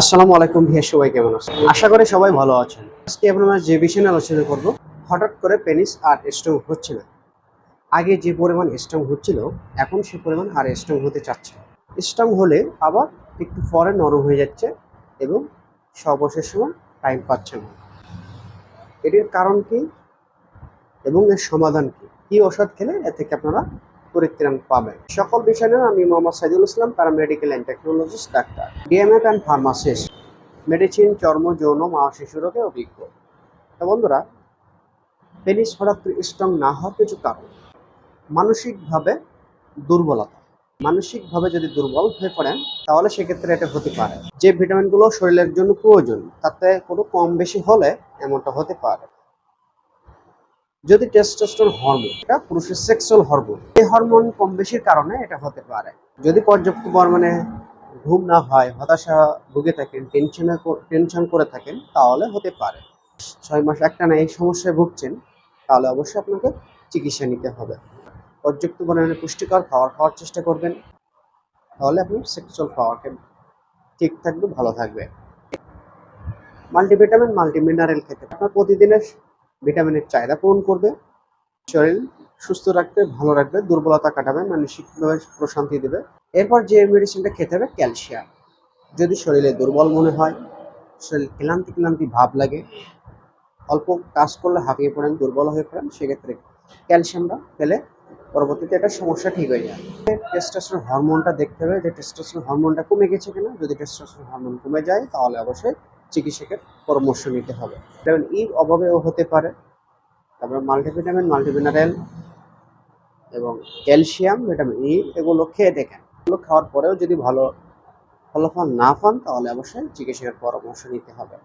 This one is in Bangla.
আসসালামু আলাইকুম ভিয়া, সবাই কেমন আছেন? আশা করি সবাই ভালো আছেন। আজকে আপনারা যে বিষয় নিয়ে আলোচনা করব, হঠাৎ করে পেনিস আর স্ট্রং হচ্ছে না। আগে যে পরিমাণ স্ট্রং হচ্ছিল, এখন সে পরিমাণ আর স্ট্রং হতে চাচ্ছে স্ট্রং হলে আবার একটু পরে নরম হয়ে যাচ্ছে এবং সর্বশেষ সময় টাইম পাচ্ছে না। এটির কারণ কি এবং এর সমাধান কি? কি ওষুধ খেলে এ থেকে আপনারা পরিত্রাণ পাবেন। সকল বিষয় নিয়ে আমি Mohammad Saidul Islam paramedical and technologist doctor DMF and pharmacist medicine চর্ম, যৌন, মা শিশু রোগে অভিজ্ঞ। তো বন্ধুরা পেনিস হঠাৎ স্ট্রং না হওয়ার কিছু কারণ? মানসিকভাবে দুর্বলতা। মানসিকভাবে যদি দুর্বল হয়ে পড়েন, তাহলে সেক্ষেত্রে এটা হতে পারে। যে ভিটামিনগুলো শরীরের জন্য প্রয়োজন, তাতে কোনো কম বেশি হলে এমনটা হতে পারে। যদি টেস্টোস্টেরন হরমোন এটা পুরুষের সেক্সুয়াল হরমোন এই হরমোন কম বেশির কারণে এটা হতে পারে। যদি পর্যাপ্ত পরিমাণে ঘুম না হয়, হতাশা ভুগে থাকেন টেনশনে টেনশন করে থাকেন, তাহলে হতে পারে। ছয় মাস একটানা এই সমস্যায় ভুগছেন, তাহলে অবশ্যই আপনাকে চিকিৎসা নিতে হবে। পর্যাপ্ত পরিমাণে পুষ্টিকর খাবার খাওয়ার চেষ্টা করবেন, তাহলে আপনার সেক্সুয়াল পাওয়ারটা ঠিক থাকবে, ভালো থাকবে। মাল্টিভিটামিন, মাল্টিমিনারেল খেতে আপনার প্রতিদিনের ভিটামিনের চাহিদা পূরণ করবে। শরীর সুস্থ রাখবে, ভালো রাখবে, দুর্বলতা কাটাবে, মানসিকভাবে প্রশান্তি দেবে। এরপর যে মেডিসিনটা খেতে হবে, ক্যালসিয়াম। যদি শরীরে দুর্বল মনে হয়, শরীর ক্লান্তি ক্লান্তি ভাব লাগে অল্প কাজ করলে হাঁপিয়ে পড়েন, দুর্বল হয়ে পড়েন, সেক্ষেত্রে ক্যালসিয়ামটা পেলে পরবর্তীতে একটা সমস্যা ঠিক হয়ে যায়। টেস্টোস্টেরন হরমোনটা দেখতে হবে যে টেস্টোস্টেরন হরমোনটা কমে গেছে কিনা। যদি টেস্টোস্টেরন হরমোন কমে যায়, তাহলে অবশ্যই চিকিৎসকের পরামর্শ নিতে হবে। ভিটামিন ই অভাবেও হতে পারে। তারপরে মাল্টিভিটামিন মাল্টিমিনারেল এবং ক্যালসিয়াম ভিটামিন ই এগুলো খেয়ে দেখেন। এগুলো খাওয়ার পরেও যদি ভালো ফলাফল না পান, তাহলে অবশ্যই চিকিৎসকের পরামর্শ নিতে হবে।